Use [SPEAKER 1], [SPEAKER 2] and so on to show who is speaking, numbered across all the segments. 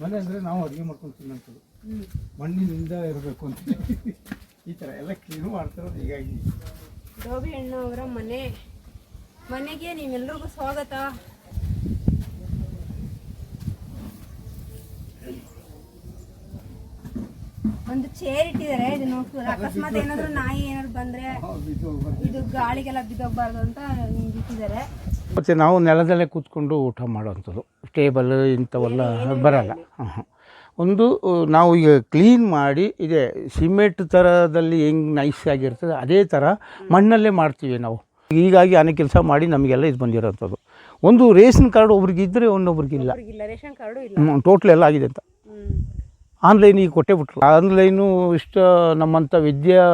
[SPEAKER 1] ಮನೆ ಅಂದರೆ ನಾವು ಅಡುಗೆ ಮಾಡ್ಕೊಂಡು ತಿನ್ನೋಂಥದ್ದು ಮಣ್ಣಿನಿಂದ ಇರಬೇಕು ಅಂತ. ಈ ಥರ ಎಲ್ಲ ಕ್ಲೀನು ಮಾಡ್ತಿರೋದು ಹೀಗಾಗಿ.
[SPEAKER 2] ಗೋಬಿ ಅಣ್ಣ ಅವರ ಮನೆ. ಮನೆಗೆ ನೀವೆಲ್ಲರಿಗೂ ಸ್ವಾಗತ. ಒಂದು ಚೇರ್ ಇಟ್ಟಿದ್ದಾರೆ. ಇದು ನೋಡ್ತಾರೆ? ಅಕಸ್ಮಾತ್ ಏನಾದ್ರು ನಾಯಿ ಏನಾದ್ರು ಬಂದ್ರೆ ಇದು ಗಾಳಿಗೆಲ್ಲ ಬಿದ್ದೋಗ್ಬಾರ್ದು ಅಂತ ಇಟ್ಟಿದ್ದಾರೆ.
[SPEAKER 1] ಮತ್ತು ನಾವು ನೆಲದಲ್ಲೇ ಕೂತ್ಕೊಂಡು ಊಟ ಮಾಡೋವಂಥದ್ದು. ಟೇಬಲ್ ಇಂಥವೆಲ್ಲ ಬರಲ್ಲ. ಒಂದು ನಾವು ಈಗ ಕ್ಲೀನ್ ಮಾಡಿ ಇದೆ ಸಿಮೆಂಟ್ ಥರದಲ್ಲಿ ಹೆಂಗೆ ನೈಸ್ ಆಗಿರ್ತದೆ ಅದೇ ಥರ ಮಣ್ಣಲ್ಲೇ ಮಾಡ್ತೀವಿ ನಾವು. ಹೀಗಾಗಿ ಅನೇಕ ಕೆಲಸ ಮಾಡಿ ನಮಗೆಲ್ಲ ಇದು ಬಂದಿರೋಂಥದ್ದು. ಒಂದು ರೇಷನ್ ಕಾರ್ಡ್ ಒಬ್ರಿಗೆ ಇದ್ದರೆ ಇನ್ನೊಬ್ರಿಗಿಲ್ಲ.
[SPEAKER 2] ಇಲ್ಲ ರೇಷನ್ ಕಾರ್ಡು ಇಲ್ಲ.
[SPEAKER 1] ಟೋಟ್ಲ್ ಎಲ್ಲ ಆಗಿದೆ ಅಂತ. ಆನ್ಲೈನಿಗೆ ಕೊಟ್ಟೇ ಬಿಟ್ರು. ಆನ್ಲೈನು ಇಷ್ಟು ನಮ್ಮಂಥ ವಿದ್ಯಾ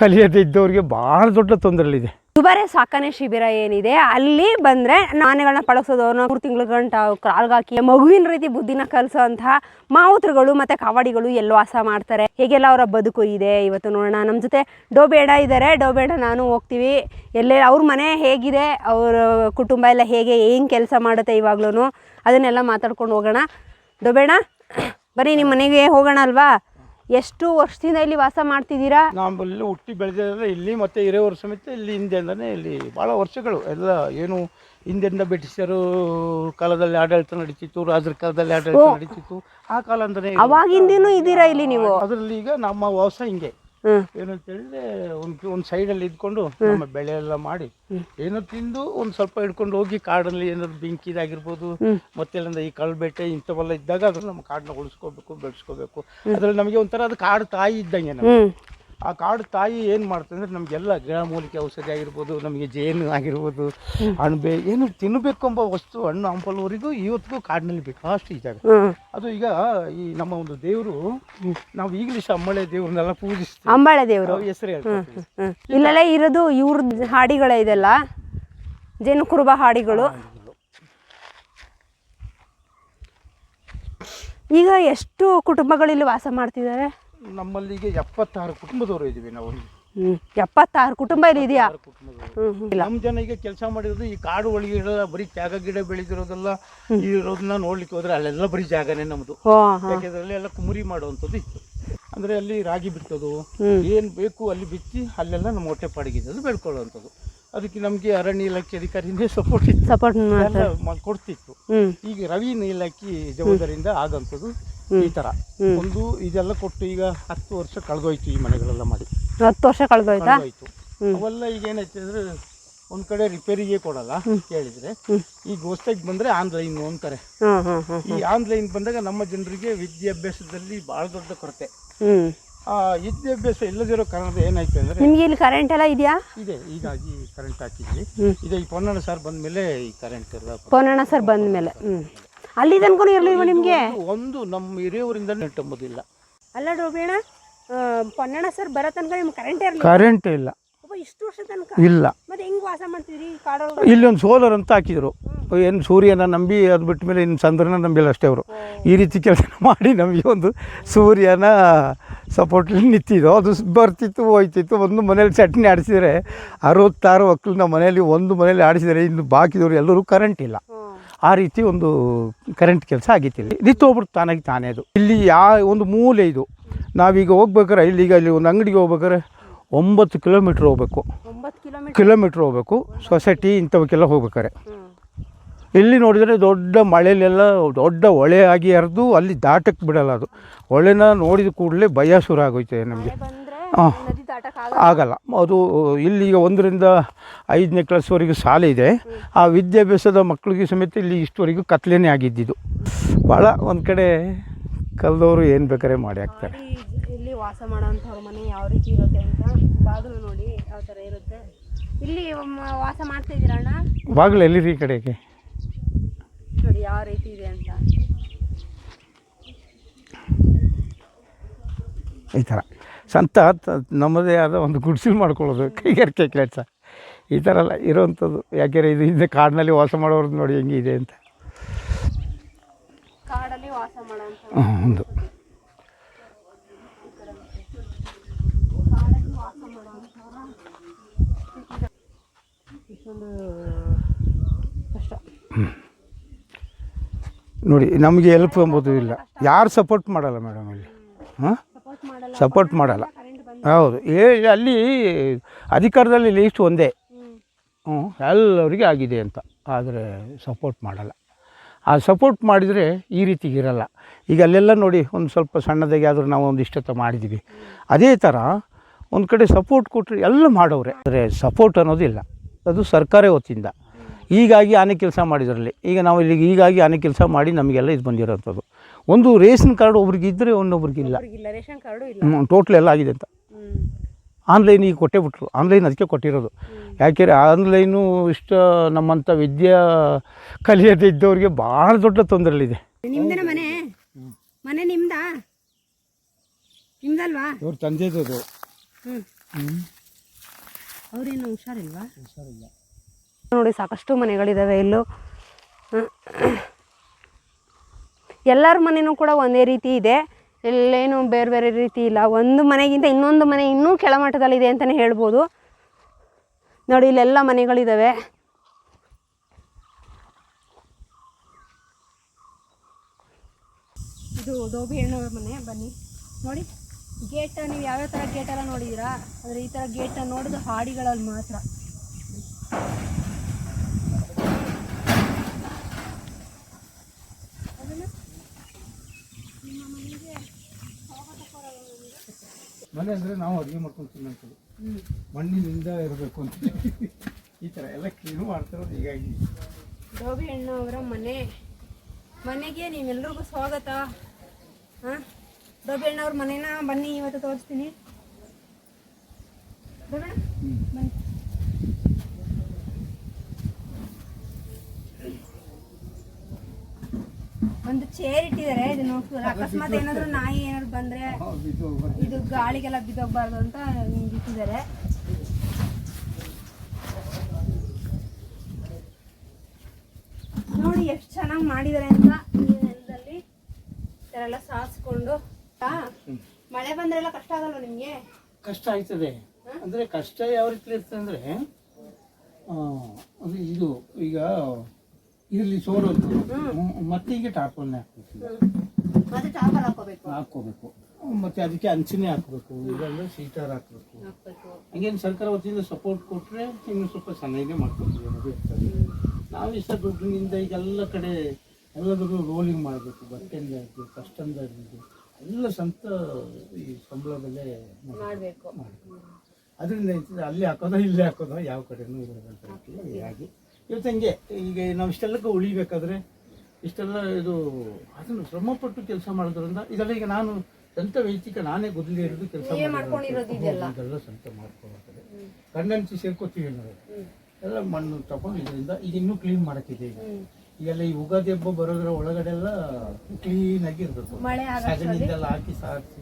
[SPEAKER 1] ಕಲಿಯದೇ ಇದ್ದವ್ರಿಗೆ ಭಾಳ ದೊಡ್ಡ ತೊಂದರೆಗಳಿದೆ
[SPEAKER 2] ದುಬಾರೆ ಸಾಕಣೆ ಶಿಬಿರ ಏನಿದೆ, ಅಲ್ಲಿ ಬಂದರೆ ನಾನೆಗಳನ್ನ ಪಳಗ್ಸೋದು ಅವ್ರನ್ನ ಮೂರು ತಿಂಗಳ ಗಂಟ ಕಾಲ್ಗಾಕಿ ಮಗುವಿನ ರೀತಿ ಬುದ್ಧಿನ ಕಲಿಸೋಂತಹ ಮಾವುತರುಗಳು ಮತ್ತು ಕಾವಾಡಿಗಳು ಎಲ್ಲೋ ವಾಸ ಮಾಡ್ತಾರೆ. ಹೇಗೆಲ್ಲ ಅವರ ಬದುಕು ಇದೆ? ಇವತ್ತು ನೋಡೋಣ. ನಮ್ಮ ಜೊತೆ ಡೋಬೇಡ ಇದ್ದಾರೆ ಡೋಬೇಡ, ನಾನು ಹೋಗ್ತೀವಿ. ಎಲ್ಲೇ ಅವ್ರ ಮನೆ ಹೇಗಿದೆ? ಅವ್ರ ಕುಟುಂಬ ಎಲ್ಲ ಹೇಗೆ, ಏನು ಕೆಲಸ ಮಾಡುತ್ತೆ ಇವಾಗ್ಲೂ ಅದನ್ನೆಲ್ಲ ಮಾತಾಡ್ಕೊಂಡು ಹೋಗೋಣ. ಡೋಬೇಡ. ಬರೀ ನಿಮ್ಮ ಮನೆಗೆ ಹೋಗೋಣ ಅಲ್ವಾ? ಎಷ್ಟು ವರ್ಷದಿಂದ ಇಲ್ಲಿ ವಾಸ ಮಾಡ್ತಿದ್ದೀರಾ?
[SPEAKER 1] ನಮ್ಮಲ್ಲಿ ಹುಟ್ಟಿ ಬೆಳೆದಿರೋದು ಇಲ್ಲಿ ಮತ್ತೆ ಹಿರಿಯವ್ರ ಸಮೇತ ಇಲ್ಲಿ ಹಿಂದೆಯಿಂದನೇ ಇಲ್ಲಿ ಭಾಳ ವರ್ಷಗಳು. ಎಲ್ಲ ಏನು ಹಿಂದೆಯಿಂದ ಬ್ರಿಟಿಷರು ಕಾಲದಲ್ಲಿ ಆಡಳಿತ ನಡೀತಿತ್ತು ರಾಜರ ಕಾಲದಲ್ಲಿ ಆಡಳಿತ ನಡೀತಿತ್ತು ಆ ಕಾಲದಿಂದನೇ
[SPEAKER 2] ಅವಾಗಿಂದನೂ ಇದ್ದೀರಾ ಇಲ್ಲಿ ನೀವು?
[SPEAKER 1] ಅದರಲ್ಲಿ ಈಗ ನಮ್ಮ ವಾಸ ಹಿಂಗೆ. ಏನಂತ ಹೇಳಿದ್ರೆ ಒಂದು ಒಂದು ಸೈಡಲ್ಲಿ ಇದ್ಕೊಂಡು ನಮ್ಮ ಬೆಳೆ ಎಲ್ಲ ಮಾಡಿ ಏನೋ ತಿಂದು ಒಂದು ಸ್ವಲ್ಪ ಹಿಡ್ಕೊಂಡು ಹೋಗಿ ಕಾಡಲ್ಲಿ ಏನಾದ್ರು ಬೆಂಕಿದಾಗಿರ್ಬೋದು ಮತ್ತೆಲ್ಲಿಂದ ಈ ಕಳ್ಬೆಟ್ಟೆ ಇಂಥವೆಲ್ಲ ಇದ್ದಾಗ ಅದನ್ನ ನಮ್ಮ ಕಾಡನ್ನ ಉಳಿಸ್ಕೋಬೇಕು ಬೆಳೆಸ್ಕೋಬೇಕು. ಅದ್ರಲ್ಲಿ ನಮಗೆ ಒಂಥರ ಅದು ಕಾಡು ತಾಯಿ ಇದ್ದಂಗೆ ನಮಗೆ. ಆ ಕಾಡು ತಾಯಿ ಏನು ಮಾಡ್ತದೆ ಅಂದರೆ ನಮಗೆಲ್ಲ ಗಿಡಮೂಲಿಕೆ ಔಷಧಿ ಆಗಿರ್ಬೋದು ನಮಗೆ ಜೇನು ಆಗಿರ್ಬೋದು ಅಣಬೆ ಏನು ತಿನ್ನಬೇಕು ಎಂಬ ವಸ್ತು ಹಣ್ಣು ಹಂಪಲ್ವರಿಗೂ ಇವತ್ತಿಗೂ ಕಾಡಿನಲ್ಲಿ ಬೇಕು ಅಷ್ಟು ಇದ್ದಾಗ ಅದು ಈಗ ಈ ನಮ್ಮ ಒಂದು ದೇವರು ನಾವು ಈಗಲೂ ಅಂಬಳೆ ದೇವ್ರನ್ನೆಲ್ಲ ಪೂಜಿಸ್ತೀವಿ.
[SPEAKER 2] ಅಂಬಾಳೆ ದೇವರು.
[SPEAKER 1] ಹೆಸರು
[SPEAKER 2] ಹೇಳ್ತೀವಿ ಇಲ್ಲೆಲ್ಲ ಇರೋದು ಇವ್ರ ಹಾಡಿಗಳ ಇದೆಲ್ಲ? ಜೇನು ಕುರುಬ ಹಾಡಿಗಳು. ಈಗ ಎಷ್ಟು ಕುಟುಂಬಗಳು ಇಲ್ಲಿ ವಾಸ ಮಾಡ್ತಿದ್ದಾರೆ?
[SPEAKER 1] ನಮ್ಮಲ್ಲಿಗೆ ಎಪ್ಪತ್ತಾರು ಕುಟುಂಬದವರು ಇದ್ದೀವಿ ನಾವು.
[SPEAKER 2] ಎಪ್ಪತ್ತಾರು ಕುಟುಂಬ ಇಲ್ಲಿ ಇದೆಯಾ? ಹ್ಮ್.
[SPEAKER 1] ನಮ್ಮ ಜನ ಈಗ ಕೆಲಸ ಮಾಡಿರೋದು ಈ ಕಾಡು ಒಳಗೆ ಬರೀ ಜಾಗ ಗಿಡ ಬೆಳೆದಿರೋದೆಲ್ಲ ಇರೋದನ್ನ ನೋಡ್ಲಿಕ್ಕೆ ಹೋದ್ರೆ ಅಲ್ಲೆಲ್ಲ ಬರೀ ಜಾಗನೇ ನಮ್ಮದು
[SPEAKER 2] ಹಾ
[SPEAKER 1] ಯಾಕೆಂದ್ರೆ ಎಲ್ಲ ಕುಮುರಿ ಮಾಡುವಂಥದ್ದು ಇತ್ತು. ಅಂದ್ರೆ ಅಲ್ಲಿ ರಾಗಿ ಬಿತ್ತೋದು ಏನ್ ಬೇಕು ಅಲ್ಲಿ ಬಿತ್ತಿ ಅಲ್ಲೆಲ್ಲ ನಮ್ಮ ಹೊಟ್ಟೆ ಪಾಡಿಗಿದ್ದು ಬೆಳ್ಕೊಳ್ಳುವಂಥದ್ದು. ಅದಕ್ಕೆ ನಮಗೆ ಅರಣ್ಯ ಇಲಾಖೆ ಅಧಿಕಾರಿನೇ ಸಪೋರ್ಟ್ ಇತ್ತು.
[SPEAKER 2] ಸಪೋರ್ಟ್
[SPEAKER 1] ಕೊಡ್ತಿತ್ತು. ಈಗ ರವಿನ ಇಲಾಖೆ ಜವಾಬ್ದಾರಿಯಿಂದ ಆಗಂಥದ್ದು ಈ ತರ. ಒಂದು ಇದೆಲ್ಲ ಕೊಟ್ಟು ಈಗ ಹತ್ತು ವರ್ಷ ಕಳೆದೋಯ್ತು ಈ ಮನೆಗಳೆಲ್ಲ ಮಾಡಿ.
[SPEAKER 2] ಹತ್ತು ವರ್ಷ ಕಳೆದೋಯ್ತಾ?
[SPEAKER 1] ಕಳೆದೋಯ್ತು. ಅವೆಲ್ಲ ಈಗ ಏನೈತೆ ಅಂದ್ರೆ ಒಂದ್ ಕಡೆ ರಿಪೇರಿಗೆ ಕೊಡಲ್ಲ ಕೇಳಿದ್ರೆ. ಈಗ ಹೊಸ್ತಾಗಿ ಬಂದ್ರೆ ಆನ್ಲೈನ್ ಅಂತಾರೆ. ಈ ಆನ್ಲೈನ್ ಬಂದಾಗ ನಮ್ಮ ಜನರಿಗೆ ವಿದ್ಯಾಭ್ಯಾಸದಲ್ಲಿ ಬಹಳ ದೊಡ್ಡ ಕೊರತೆ. ವಿದ್ಯಾಭ್ಯಾಸ ಇಲ್ಲದಿರೋ ಕಾರಣ ಏನಾಯ್ತು ಅಂದ್ರೆ
[SPEAKER 2] ನಿಮ್ಗೆ ಇಲ್ಲಿ ಕರೆಂಟ್ ಎಲ್ಲ ಇದೆಯಾ?
[SPEAKER 1] ಇದೆ ಈಗಾಗಿ ಕರೆಂಟ್ ಹಾಕಿದ್ವಿ. ಇದೇ ಈ ಪೊನ್ನಣ್ಣ ಸರ್ ಬಂದ್ಮೇಲೆ ಈ ಕರೆಂಟ್ ಎಲ್ಲ
[SPEAKER 2] ಪೊನ್ನಣ್ಣ ಸರ್ ಬಂದ್ಮೇಲೆ ಹ್ಮ್. ಅಲ್ಲಿ ತನಕ ಇರಲಿಲ್ವ ನಿಮಗೆ?
[SPEAKER 1] ಒಂದು ನಮ್ಮ ಹಿರಿಯವರಿಂದ ನೆಟ್ಟಂಬುದಿಲ್ಲ.
[SPEAKER 2] ಅಲ್ಲ ಡೋಬೇಣ ಪೊನ್ನಣ್ಣ ಸರ್ ಬರೋ ತನಕ ನಿಮ್ಗೆ ಕರೆಂಟ್ ಇರಲಿಲ್ಲ
[SPEAKER 1] ಕರೆಂಟ್ ಇಲ್ಲ.
[SPEAKER 2] ಇಷ್ಟು ವರ್ಷ ತನಕ?
[SPEAKER 1] ಇಲ್ಲ.
[SPEAKER 2] ಮತ್ತೆ ಹೆಂಗ್ ವಾಸ ಮಾಡ್ತೀರಿ ಕಾಡೊಳಗೆ
[SPEAKER 1] ಇಲ್ಲಿ ಒಂದು ಸೋಲಾರ್ ಅಂತ ಹಾಕಿದ್ರು. ಏನು ಸೂರ್ಯನ ನಂಬಿ ಅದು ಬಿಟ್ಟ ಮೇಲೆ ಇನ್ನು ಚಂದ್ರನ ನಂಬಿಲ್ಲ ಅಷ್ಟೇ ಅವರು. ಈ ರೀತಿ ಕೆಲಸ ಮಾಡಿ ನಮಗೆ ಒಂದು ಸೂರ್ಯನ ಸಪೋರ್ಟ್ ನಿಂತಿದ್ದು ಅದು ಬರ್ತಿತ್ತು ಹೋಯ್ತಿತ್ತು. ಒಂದು ಮನೇಲಿ ಚಟ್ನಿ ಆಡಿಸಿದರೆ ಅರವತ್ತಾರು ಮಕ್ಕಳು ನಮ್ಮ ಮನೇಲಿ ಒಂದು ಮನೇಲಿ ಆಡಿಸಿದರೆ ಇನ್ನು ಬಾಕಿದವರು ಎಲ್ಲರೂ ಕರೆಂಟ್ ಇಲ್ಲ. ಆ ರೀತಿ ಒಂದು ಕರೆಂಟ್ ಕೆಲಸ ಆಗಿತ್ತು ಇಲ್ಲಿ. ನಿತ್ತು ತಾನಾಗಿ ತಾನೇ ಅದು. ಇಲ್ಲಿ ಯಾ ಒಂದು ಮೂಲೆ ಇದು. ನಾವೀಗ ಹೋಗ್ಬೇಕಾರೆ ಇಲ್ಲಿಗ ಇಲ್ಲಿ ಒಂದು ಅಂಗಡಿಗೆ ಹೋಗ್ಬೇಕಾರೆ ಒಂಬತ್ತು ಕಿಲೋಮೀಟ್ರ್ ಹೋಗ್ಬೇಕು.
[SPEAKER 2] ಕಿಲೋಮೀಟರ್
[SPEAKER 1] ಹೋಗ್ಬೇಕು. ಸೊಸೈಟಿ ಇಂಥವಕ್ಕೆಲ್ಲ ಹೋಗ್ಬೇಕಾರೆ ಇಲ್ಲಿ ನೋಡಿದರೆ ದೊಡ್ಡ ಮಳೆಯಲ್ಲೆಲ್ಲ ದೊಡ್ಡ ಹೊಳೆ ಆಗಿ ಹರಿದು ಅಲ್ಲಿ ದಾಟಕ್ಕೆ ಬಿಡಲ್ಲ ಅದು. ಹೊಳೆನ ನೋಡಿದ ಕೂಡಲೇ ಭಯ ಶುರು ಆಗೋಯ್ತದೆ ನಮಗೆ. ಹಾಂ.
[SPEAKER 2] ನದಿ ದಾಟಕ್
[SPEAKER 1] ಆಗಲ್ಲ. ಅದು ಇಲ್ಲಿಗ ಒಂದರಿಂದ ಐದನೇ ಕ್ಲಾಸ್ವರೆಗೂ ಶಾಲೆ ಇದೆ. ಆ ವಿದ್ಯಾಭ್ಯಾಸದ ಮಕ್ಕಳಿಗೆ ಸಮೇತ ಇಲ್ಲಿ ಇಷ್ಟುವರೆಗೂ ಕತ್ಲೇನೇ ಆಗಿದ್ದಿದ್ದು. ಭಾಳ ಒಂದು ಕಡೆ ಕಲ್ದವರು ಏನು ಬೇಕಾದ್ರೆ ಮಾಡಿ ಹಾಕ್ತಾರೆ.
[SPEAKER 2] ಇಲ್ಲಿ ವಾಸ ಮಾಡೋಂಥವ್ರ ಮನೆ ಯಾವ ರೀತಿ ಇರುತ್ತೆ ಅಂತ ಬಾಗಿಲು ನೋಡಿ ಯಾವ ಥರ ಇರುತ್ತೆ. ಇಲ್ಲಿ ಮ- ವಾಸ ಮಾಡ್ತಾ ಇದ್ದೀರಾ ಅಣ್ಣ?
[SPEAKER 1] ಬಾಗಿಲು ಎಲ್ಲಿರಿ ಈ ಕಡೆಗೆ?
[SPEAKER 2] ನೋಡಿ ಯಾವ ರೀತಿ ಇದೆ ಅಂತ.
[SPEAKER 1] ಈ ಥರ. ಸ್ವಂತ ನಮ್ಮದೇ ಆದ ಒಂದು ಗುಡಿಸಲು ಮಾಡ್ಕೊಳ್ಳೋದು ಕೈಗಾರಿಕೆ ಕೆಲಸ. ಈ ಥರ ಎಲ್ಲ ಇರೋವಂಥದ್ದು. ಯಾಕೆಂದರೆ ಇದು ಹಿಂದೆ ಕಾಡಿನಲ್ಲಿ ವಾಸ ಮಾಡೋರು ನೋಡಿ ಹೆಂಗಿದೆ ಅಂತ. ಹ್ಮ್, ಒಂದು.
[SPEAKER 2] ಇಷ್ಟೊಂದು ಕಷ್ಟ
[SPEAKER 1] ನೋಡಿ ನಮಗೆ ಎಲ್ಪ್ ಎಂಬುದು ಇಲ್ಲ. ಯಾರು ಸಪೋರ್ಟ್ ಮಾಡಲ್ಲ ಮೇಡಮ್ ಇಲ್ಲಿ ಹಾಂ?
[SPEAKER 2] ಸಪೋರ್ಟ್ ಮಾಡಲ್ಲ.
[SPEAKER 1] ಹೌದು. ಏ ಅಲ್ಲಿ ಅಧಿಕಾರದಲ್ಲಿ ಲೀಸ್ಟ್ ಒಂದೇ. ಹ್ಞೂ ಎಲ್ಲರಿಗೆ ಆಗಿದೆ ಅಂತ. ಆದರೆ ಸಪೋರ್ಟ್ ಮಾಡಲ್ಲ. ಆ ಸಪೋರ್ಟ್ ಮಾಡಿದರೆ ಈ ರೀತಿ ಇರಲ್ಲ. ಈಗ ಅಲ್ಲೆಲ್ಲ ನೋಡಿ ಒಂದು ಸ್ವಲ್ಪ ಸಣ್ಣದಾಗಿ ಆದರೂ ನಾವು ಒಂದು ಇಷ್ಟೊತ್ತ ಮಾಡಿದ್ದೀವಿ ಅದೇ ಥರ ಒಂದು ಕಡೆ ಸಪೋರ್ಟ್ ಕೊಟ್ಟರೆ ಎಲ್ಲ ಮಾಡೋರೆ ಆದರೆ ಸಪೋರ್ಟ್ ಅನ್ನೋದಿಲ್ಲ ಅದು ಸರ್ಕಾರೇ ಹೊತ್ತಿಂದ ಹೀಗಾಗಿ ಆನೆ ಕೆಲಸ ಮಾಡಿದ್ರಲ್ಲಿ. ಈಗ ನಾವು ಇಲ್ಲಿಗೆ ಹೀಗಾಗಿ ಆನೆ ಕೆಲಸ ಮಾಡಿ ನಮಗೆಲ್ಲ ಇದು ಬಂದಿರೋಂಥದ್ದು. ಒಂದು ರೇಷನ್ ಕಾರ್ಡ್ ಒಬ್ರಿಗೆ ಇದ್ದರೆ ಒಂದೊಬ್ರಿಗೆ
[SPEAKER 2] ಇಲ್ಲ ರೇಷನ್ ಕಾರ್ಡು ಇಲ್ಲ.
[SPEAKER 1] ಟೋಟ್ಲ್ ಎಲ್ಲ ಆಗಿದೆ ಅಂತ. ಆನ್ಲೈನ್ ಈಗ ಕೊಟ್ಟೇ ಬಿಟ್ರು ಆನ್ಲೈನ್ ಅದಕ್ಕೆ ಕೊಟ್ಟಿರೋದು. ಯಾಕೆಂದರೆ ಆನ್ಲೈನು ಇಷ್ಟು ನಮ್ಮಂಥ ವಿದ್ಯಾ ಕಲಿಯದೇ ಇದ್ದವ್ರಿಗೆ ಭಾಳ ದೊಡ್ಡ ತೊಂದರೆಲಿದೆ.
[SPEAKER 2] ನಿಮ್ದೇನ ಮನೆ? ಮನೆ ನಿಮ್ದಾ? ನಿಮ್ದಲ್ವಾ?
[SPEAKER 1] ಇವ್ರ ತಂದೆದು
[SPEAKER 2] ಹ್ಮ್. ಅವ್ರೇನು ಹುಷಾರಿಲ್ವಾ? ನೋಡಿ ಸಾಕಷ್ಟು ಮನೆಗಳಿದಾವೆ ಇಲ್ಲೂ. ಎಲ್ಲರ ಮನೆಯೂ ಕೂಡ ಒಂದೇ ರೀತಿ ಇದೆ. ಎಲ್ಲೇನು ಬೇರೆ ಬೇರೆ ರೀತಿ ಇಲ್ಲ. ಒಂದು ಮನೆಗಿಂತ ಇನ್ನೊಂದು ಮನೆ ಇನ್ನೂ ಕೆಳಮಟ್ಟದಲ್ಲಿದೆ ಅಂತಲೇ ಹೇಳ್ಬೋದು. ನೋಡಿ, ಇಲ್ಲೆಲ್ಲ ಮನೆಗಳಿದ್ದಾವೆ ಇದು ದೋಬಿ ಹೆಣ್ಣವ್ರ ಮನೆ, ಬನ್ನಿ. ನೋಡಿ, ಗೇಟ್ ನೀವು ಯಾವ್ಯಾವ ಥರ ಗೇಟ್ ಎಲ್ಲ ನೋಡಿದ್ದೀರಾ ಆದರೆ ಈ ಥರ ಗೇಟ್ ನೋಡೋದು ಹಾಡಿಗಳಲ್ಲಿ ಮಾತ್ರ.
[SPEAKER 1] ಮನೆ ಅಂದರೆ ನಾವು ಅಡುಗೆ ಮಾಡ್ಕೊಂಡು ತಿನ್ನೋಂಥದ್ದು. ಮಣ್ಣಿನಿಂದ ಇರಬೇಕು ಅಂತ. ಈ ಥರ ಎಲ್ಲ ಕ್ಲೀನು ಮಾಡ್ತಿರೋದು ಹೀಗಾಗಿ
[SPEAKER 2] ರೋಗಿ ಅಣ್ಣ ಅವರ ಮನೆ. ಮನೆಗೆ ನೀವೆಲ್ರಿಗೂ ಸ್ವಾಗತ. ಹಾಂ? ದೋಬಿ ಅಣ್ಣವ್ರ ಮನೇನ? ಬನ್ನಿ ಇವತ್ತು ತೋರಿಸ್ತೀನಿ. ದೋಬಣ್ಣ, ಬನ್ನಿ ಒಂದು ಚೇರ್ ಇಟ್ಟಿದ್ದಾರೆ ಇದನ್ನು ಅಕಸ್ಮಾತ್ ಏನಾದ್ರು ನಾಯಿ ಏನಾದ್ರು ಬಂದ್ರೆ ಇದು ಗಾಳಿಗೆಲ್ಲ ಬಿದ್ದೋಗ್ಬಾರ್ದು ಅಂತ ಇಟ್ಟಿದ್ದಾರೆ. ನೋಡಿ ಎಷ್ಟು ಚೆನ್ನಾಗಿ ಮಾಡಿದ್ದಾರೆ ಅಂತ ಈ ನೆಲದಲ್ಲಿ. ಎಲ್ಲ ಸಾಸ್ಕೊಂಡು ಮಳೆ ಬಂದ್ರೆಲ್ಲ ಕಷ್ಟ ಆಗಲ್ವ ನಿಮ್ಗೆ?
[SPEAKER 1] ಕಷ್ಟ ಆಯ್ತದೆ. ಅಂದ್ರೆ ಕಷ್ಟ ಯಾವ ರೀತಿ ಇರ್ತದೆ ಅಂದ್ರೆ ಅದು ಇದು ಈಗ ಇದರಲ್ಲಿ ಸೋರೋದು ಹ್ಮ್, ಮತ್ತೆ ಈಗ ಟಾರ್ಪಲ್ನೇ ಹಾಕ್ಬೇಕು.
[SPEAKER 2] ಮತ್ತೆ ಚಾಪಲ್ ಹಾಕೋಬೇಕು
[SPEAKER 1] ಹಾಕ್ಕೋಬೇಕು. ಮತ್ತೆ ಅದಕ್ಕೆ ಅಂಚನೆ ಹಾಕಬೇಕು. ಇಲ್ಲಾಂದ್ರೆ ಸೀಟರ್ ಹಾಕಬೇಕು.
[SPEAKER 2] ಹಾಕ್ಬೇಕು.
[SPEAKER 1] ಹಂಗೇನು ಸರ್ಕಾರ ವತಿಯಿಂದ ಸಪೋರ್ಟ್ ಕೊಟ್ಟರೆ ಇನ್ನು ಸ್ವಲ್ಪ ಚೆನ್ನಾಗೇ ಮಾಡ್ಕೊತೀವಿ ಅನ್ನೋದು ಇರ್ತದೆ ನಾವು ಇಷ್ಟ ದುಡ್ಡಿನಿಂದ ಈಗ ಎಲ್ಲ ಕಡೆ ಎಲ್ಲದಕ್ಕೂ ರೋಲಿಂಗ್ ಮಾಡಬೇಕು. ಬಟ್ಟೆಯಿಂದ ಹಿಡಿದು ಕಷ್ಟಂದ ಹಿಡಿದು ಎಲ್ಲ ಸ್ವಂತ ಈ ಸಂಬಳದಲ್ಲೇ ಮಾಡ್ಬೇಕು.
[SPEAKER 2] ಮಾಡಬೇಕು.
[SPEAKER 1] ಅದರಿಂದ ಅಲ್ಲಿ ಹಾಕೋದೋ ಇಲ್ಲೇ ಹಾಕೋದೋ ಯಾವ ಕಡೆನೂ ಇರೋದಂತ ಇವತ್ತು ಹಂಗೆ ಈಗ ನಾವು ಇಷ್ಟೆಲ್ಲಕ್ಕೂ ಉಳಿಬೇಕಾದ್ರೆ ಇಷ್ಟೆಲ್ಲ ಇದು ಅದನ್ನು ಶ್ರಮಪಟ್ಟು ಕೆಲಸ ಮಾಡೋದ್ರಿಂದ ಇದೆಲ್ಲ ಈಗ ನಾನು ಸ್ವಂತ ವೈಯಕ್ತಿಕ ನಾನೇ ಗೊದಲಿ ಇರೋದು ಕೆಲಸ
[SPEAKER 2] ಇದೆಲ್ಲ.
[SPEAKER 1] ಸ್ವಂತ ಮಾಡ್ಕೊಳ್ತಾರೆ ಕಣ್ಣಂಚಿ ಸೇರ್ಕೋತೀವಿ ನಾವು. ಎಲ್ಲ ಮಣ್ಣು ತಗೊಂಡು ಇದರಿಂದ ಈಗ ಇನ್ನೂ ಕ್ಲೀನ್ ಮಾಡಕ್ಕಿದೆ ಈಗ. ಈಗೆಲ್ಲ ಈ ಉಗಾದಿ ಹಬ್ಬ ಬರೋದ್ರ ಒಳಗಡೆ ಎಲ್ಲ ಕ್ಲೀನ್ ಆಗಿ ಇರಬೇಕು.
[SPEAKER 2] ಮಳೆ
[SPEAKER 1] ಸಗಣಿ ಇದೆಲ್ಲ ಹಾಕಿ ಸಾರಿಸಿ.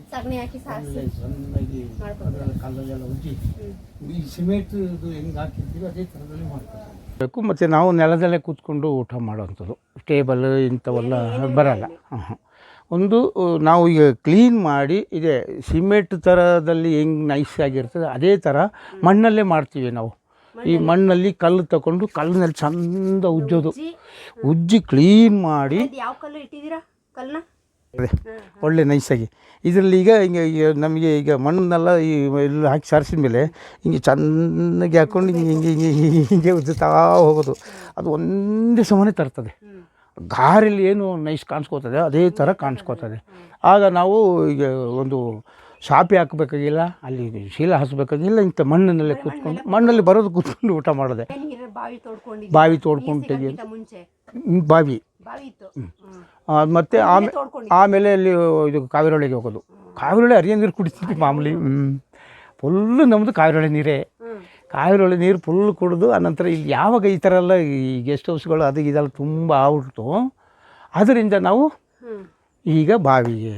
[SPEAKER 1] ಚೆನ್ನಾಗಿ ಅದರ ಕಲ್ಲಲ್ಲೆಲ್ಲ ಉಜ್ಜಿ. ಈ ಸಿಮೆಂಟ್ ಇದು ಹೆಂಗೆ ಹಾಕಿರ್ತೀವಿ ಅದೇ ಥರದಲ್ಲಿ ಮಾಡ್ಬೇಕು ಮತ್ತು ನಾವು ನೆಲದಲ್ಲೇ ಕೂತ್ಕೊಂಡು ಊಟ ಮಾಡೋವಂಥದ್ದು. ಟೇಬಲ್ ಇಂಥವೆಲ್ಲ ಬರಲ್ಲ. ಹಾಂ ಒಂದು ನಾವು ಈಗ ಕ್ಲೀನ್ ಮಾಡಿ ಇದೆ ಸಿಮೆಂಟ್ ಥರದಲ್ಲಿ ಹೆಂಗೆ ನೈಸ್ ಆಗಿರ್ತದೆ ಅದೇ ಥರ ಮಣ್ಣಲ್ಲೇ ಮಾಡ್ತೀವಿ ನಾವು. ಈ ಮಣ್ಣಲ್ಲಿ? ಕಲ್ಲು ತಗೊಂಡು ಕಲ್ಲಿನಲ್ಲಿ ಚಂದ ಉಜ್ಜೋದು.
[SPEAKER 2] ಉಜ್ಜಿ?
[SPEAKER 1] ಕ್ಲೀನ್ ಮಾಡಿ.
[SPEAKER 2] ಯಾವ ಕಲ್ಲು ಇಟ್ಟಿದ್ದೀರಾ? ಕಲ್ಲನ್ನ
[SPEAKER 1] ಅದೇ ಒಳ್ಳೆ ನೈಸಾಗಿ ಇದರಲ್ಲಿ ಈಗ ಹಿಂಗೆ ಈಗ ನಮಗೆ ಈಗ ಮಣ್ಣನ್ನೆಲ್ಲ ಈ ಎಲ್ಲ ಹಾಕಿ ಸಾರಿಸಿದ ಮೇಲೆ ಹಿಂಗೆ ಚೆನ್ನಾಗಿ ಹಾಕ್ಕೊಂಡು ಹಿಂಗೆ ಹಿಂಗೆ ಹಿಂಗೆ ಹಿಂಗೆ ಉದ್ದುತ್ತಾ ಹೋಗೋದು. ಅದು ಒಂದೇ ಸಮನೆ ತರ್ತದೆ. ಗಾರಲ್ಲಿ ಏನು ನೈಸ್ ಕಾಣಿಸ್ಕೋತದೆ ಅದೇ ಥರ ಕಾಣಿಸ್ಕೋತದೆ. ಆಗ ನಾವು ಈಗ ಒಂದು ಶಾಪಿ ಹಾಕಬೇಕಾಗಿಲ್ಲ ಅಲ್ಲಿ ಶೀಲ ಹಾಸ್ಬೇಕಾಗಿಲ್ಲ ಇಂಥ ಮಣ್ಣಿನಲ್ಲೇ ಕೂತ್ಕೊಂಡು ಮಣ್ಣಲ್ಲಿ ಬರೋದು ಕೂತ್ಕೊಂಡು ಊಟ ಮಾಡೋದೆ.
[SPEAKER 2] ಬಾವಿ ತೋಡ್ಕೊಂಡು
[SPEAKER 1] ಬಾವಿ ತೋಡ್ಕೊಂಡು ತೆಗಿ
[SPEAKER 2] ಮುಂಚೆ?
[SPEAKER 1] ಬಾವಿ. ಮತ್ತೆ ಆಮೇಲೆ ಆಮೇಲೆ ಅಲ್ಲಿ ಇದು ಕಾವೇರೊಳಗೆ ಹೋಗೋದು. ಕಾವೇರೊಳೆ ಹರಿಯ ನೀರು ಕುಡಿತೀವಿ ಮಾಮೂಲಿ. ಫುಲ್ಲು ನಮ್ಮದು ಕಾವೇರೊಳೆ ನೀರೇ.
[SPEAKER 2] ಕಾವೇರಿ
[SPEAKER 1] ಕಾವೇರೊಳೆ ನೀರು ಫುಲ್ ಕುಡಿದು ಆನಂತರ ಇಲ್ಲಿ ಯಾವಾಗ ಈ ಥರ ಎಲ್ಲ ಈ ಗೆಸ್ಟ್ ಹೌಸ್ಗಳು ಅದು ಇದೆಲ್ಲ ತುಂಬ ಆಗ್ಬಿಡ್ತು. ಅದರಿಂದ ನಾವು ಈಗ ಬಾವಿಗೆ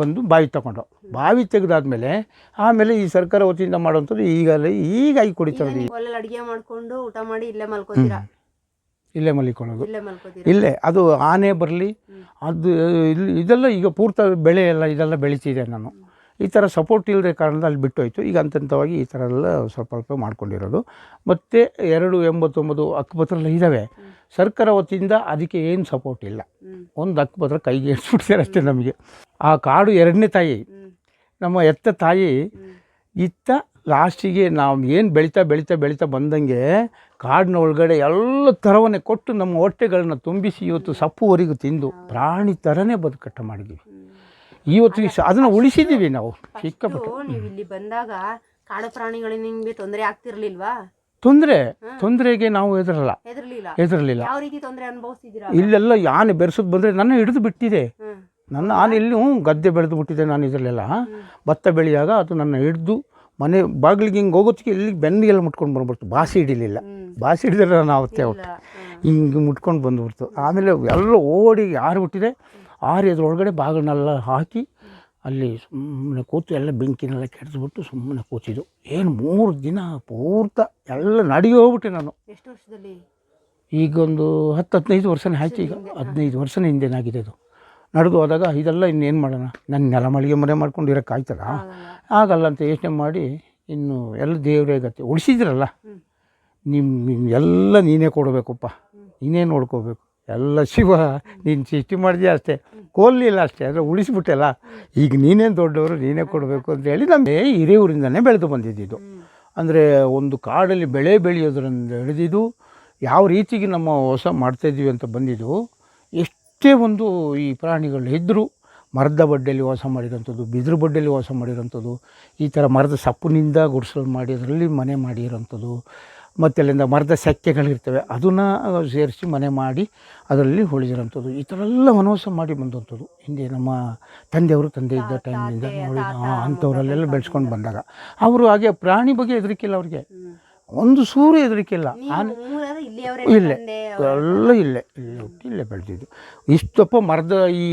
[SPEAKER 1] ಬಂದು ಬಾವಿ ತಗೊಂಡು. ಬಾವಿ ತೆಗೆದಾದ್ಮೇಲೆ ಆಮೇಲೆ ಈ ಸರ್ಕಾರ ವತಿಯಿಂದ ಮಾಡುವಂಥದ್ದು ಈಗಲೇ ಈಗ ಈಗ ಕುಡಿತಾರೆ
[SPEAKER 2] ಅಡಿಗೆ ಮಾಡ್ಕೊಂಡು ಊಟ ಮಾಡಿ ಇಲ್ಲೇ ಮಲ್ಕೋತೀರಾ?
[SPEAKER 1] ಇಲ್ಲೇ ಮಲಿಕೊಳ್ಳೋದು.
[SPEAKER 2] ಇಲ್ಲೇ
[SPEAKER 1] ಅದು ಆನೆ ಬರಲಿ ಅದು ಇಲ್ಲಿ ಇದೆಲ್ಲ ಈಗ ಪೂರ್ತ ಬೆಳೆ ಎಲ್ಲ ಇದೆಲ್ಲ ಬೆಳೀತಿದೆ ನಾನು. ಈ ಥರ ಸಪೋರ್ಟ್ ಇಲ್ಲದೆ ಕಾರಣದಲ್ಲಿ ಅಲ್ಲಿ ಬಿಟ್ಟೋಯ್ತು. ಈಗ ಅಂತಂತವಾಗಿ ಈ ಥರ ಎಲ್ಲ ಸ್ವಲ್ಪ ಸ್ವಲ್ಪ ಮಾಡ್ಕೊಂಡಿರೋದು. ಮತ್ತು ಎರಡು ಎಂಬತ್ತೊಂಬತ್ತು ಹಕ್ಕುಪತ್ರ ಇದ್ದಾವೆ ಸರ್ಕಾರ ವತಿಯಿಂದ ಅದಕ್ಕೆ ಏನು ಸಪೋರ್ಟ್ ಇಲ್ಲ. ಒಂದು ಅಕ್ಕಪತ್ರ ಕೈಗೆ ಇಡ್ಸ್ಬಿಡ್ತಾರೆ ಅಷ್ಟೇ ನಮಗೆ. ಆ ಕಾಡು ಎರಡನೇ ತಾಯಿ ನಮ್ಮ ಎತ್ತ ತಾಯಿ. ಇತ್ತ ಲಾಸ್ಟಿಗೆ ನಾವು ಏನು ಬೆಳೀತಾ ಬೆಳೀತಾ ಬೆಳೀತಾ ಬಂದಂಗೆ ಕಾಡಿನ ಒಳಗಡೆ ಎಲ್ಲ ಥರವನ್ನೇ ಕೊಟ್ಟು ನಮ್ಮ ಹೊಟ್ಟೆಗಳನ್ನ ತುಂಬಿಸಿ ಇವತ್ತು ಸಪ್ಪುವರೆಗೂ ತಿಂದು ಪ್ರಾಣಿ ಥರನೇ ಬದುಕಟ್ಟ ಮಾಡಿದ್ವಿ. ಇವತ್ತು ಅದನ್ನು ಉಳಿಸಿದ್ದೀವಿ ನಾವು. ಸಿಕ್ಕಾಪಟ್ಟೆ.
[SPEAKER 2] ನೀವು ಇಲ್ಲಿ ಬಂದಾಗ ಕಾಡು ಪ್ರಾಣಿಗಳಿಂದ ನಿಮಗೆ ತೊಂದರೆ ಆಗ್ತಿರ್ಲಿಲ್ವಾ?
[SPEAKER 1] ತೊಂದರೆ ತೊಂದರೆಗೆ ನಾವು ಎದುರಲ್ಲ
[SPEAKER 2] ಹೆದರಲಿಲ್ಲ.
[SPEAKER 1] ಇಲ್ಲೆಲ್ಲ ಆನೆ ಬೆರೆಸೋದು ಬಂದರೆ ನನ್ನ ಹಿಡಿದು ಬಿಟ್ಟಿದೆ. ನನ್ನ ಆನೆ ಇಲ್ಲಿ ಗದ್ದೆ ಬೆಳೆದು ಬಿಟ್ಟಿದೆ ನಾನು ಇದರಲ್ಲೆಲ್ಲ. ಭತ್ತ ಬೆಳೆಯಾಗ ಅದು ನನ್ನ ಹಿಡಿದು ಮನೆ ಬಾಗಿಲಿಗೆ ಹಿಂಗೆ ಹೋಗೋದಕ್ಕೆ ಇಲ್ಲಿ ಬೆನ್ನಿಗೆಲ್ಲ ಮುಟ್ಕೊಂಡು ಬಂದ್ಬಿಡ್ತು. ಬಾಸಿ ಹಿಡಿಲಿಲ್ಲ. ಬಾಸಿ ಹಿಡಿದ್ರೆ ನಾನು ಅವತ್ತೇ. ಹೊಟ್ಟು. ಹಿಂಗೆ ಮುಟ್ಕೊಂಡು ಬಂದ್ಬಿಡ್ತು. ಆಮೇಲೆ ಎಲ್ಲ ಓಡಿ ಆರು ಬಿಟ್ಟಿದೆ ಆರು ಇದ್ರೊಳಗಡೆ ಬಾಗಿಲನ್ನೆಲ್ಲ ಹಾಕಿ ಅಲ್ಲಿ ಸುಮ್ಮನೆ ಕೂತು ಎಲ್ಲ ಬೆಂಕಿನೆಲ್ಲ ಕೆಡಿಸ್ಬಿಟ್ಟು ಸುಮ್ಮನೆ ಕೂತಿದ್ದು. ಏನು ಮೂರು ದಿನ ಪೂರ್ತ ಎಲ್ಲ ನಡಿ ಹೋಗ್ಬಿಟ್ಟೆ ನಾನು.
[SPEAKER 2] ಎಷ್ಟು ವರ್ಷದಲ್ಲಿ?
[SPEAKER 1] ಈಗ ಒಂದು ಹತ್ತು ಹದಿನೈದು ವರ್ಷನೇ ಆಯ್ತು ಈಗ. ಹದಿನೈದು ವರ್ಷನೇ ಹಿಂದೆನಾಗಿದೆ ಅದು. ನಡೆದು ಹೋದಾಗ ಇದೆಲ್ಲ ಇನ್ನೇನು ಮಾಡೋಣ? ನನ್ನ ನೆಲ ಮಳಿಗೆ ಮನೆ ಮಾಡ್ಕೊಂಡು ಇರೋಕ್ಕಾಯ್ತದ ಆಗಲ್ಲ. ಅಂತ ಯೋಚನೆ ಮಾಡಿ ಇನ್ನು ಎಲ್ಲ ದೇವರೇ ಗತಿ. ಉಳಿಸಿದ್ರಲ್ಲ. ನಿಮ್ಮ ಎಲ್ಲ ನೀನೇ ಕೊಡಬೇಕಪ್ಪ. ನೀನೇ ನೋಡ್ಕೋಬೇಕು. ಎಲ್ಲ ಶಿವ ನೀನು ಸೃಷ್ಟಿ ಮಾಡಿದೆ ಅಷ್ಟೇ. ಕೊಲ್ಲಿಲ್ಲ ಅಷ್ಟೇ ಆದರೆ ಉಳಿಸ್ಬಿಟ್ಟಲ್ಲ. ಈಗ ನೀನೇನು ದೊಡ್ಡವರು ನೀನೇ ಕೊಡಬೇಕು ಅಂತ ಹೇಳಿ ನಮಗೆ ಹಿರಿಯೂರಿಂದನೇ ಬೆಳೆದು ಬಂದಿದ್ದು. ಅಂದರೆ ಒಂದು ಕಾಡಲ್ಲಿ ಬೆಳೆ ಬೆಳೆಯೋದ್ರಿಂದ ಹಿಡಿದಿದ್ದು ಯಾವ ರೀತಿಗೆ ನಮ್ಮ ಹೊಸ ಮಾಡ್ತಾಯಿದ್ದೀವಿ ಅಂತ ಬಂದಿದ್ದು ಎಷ್ಟೇ ಒಂದು ಈ ಪ್ರಾಣಿಗಳು ಇದ್ದರೂ ಮರದ ಬಡ್ಡೆಯಲ್ಲಿ ವಾಸ ಮಾಡಿರೋಂಥದ್ದು ಬಿದಿರು ಬಡ್ಡೆಯಲ್ಲಿ ವಾಸ ಮಾಡಿರೋಂಥದ್ದು ಈ ಥರ ಮರದ ಸಪ್ಪನಿಂದ ಗುಡಿಸಲು ಮಾಡಿ ಅದರಲ್ಲಿ ಮನೆ ಮಾಡಿರೋಂಥದ್ದು ಮತ್ತು ಅಲ್ಲಿಂದ ಮರದ ಸೆಕ್ಕೆಗಳಿರ್ತವೆ ಅದನ್ನು ಸೇರಿಸಿ ಮನೆ ಮಾಡಿ ಅದರಲ್ಲಿ ಉಳಿದಿರೋಂಥದ್ದು ಈ ಥರ ಎಲ್ಲ ವನವಾಸ ಮಾಡಿ ಬಂದಂಥದ್ದು. ಹಿಂದೆ ನಮ್ಮ ತಂದೆಯವರು ತಂದೆ ಇದ್ದ ಟೈಮಿಂದ ನೋಡಿ ಅಂಥವರಲ್ಲೆಲ್ಲ ಬೆಳೆಸ್ಕೊಂಡು ಬಂದಾಗ. ಅವರು ಹಾಗೆ ಪ್ರಾಣಿ ಬಗ್ಗೆ ಹೆದರಿಕಿಲ್ಲ ಅವ್ರಿಗೆ. ಒಂದು ಸೂರು ಹೆದರಿಕಿಲ್ಲ
[SPEAKER 2] ಇಲ್ಲಿಯವರೇ
[SPEAKER 1] ಇಲ್ಲೇ ಎಲ್ಲ ಇಲ್ಲೇ ಇಲ್ಲೇ ಹುಟ್ಟಿ ಇಲ್ಲೇ ಬೆಳೆದಿದ್ದು. ಇಷ್ಟಪ್ಪ ಮರದ ಈ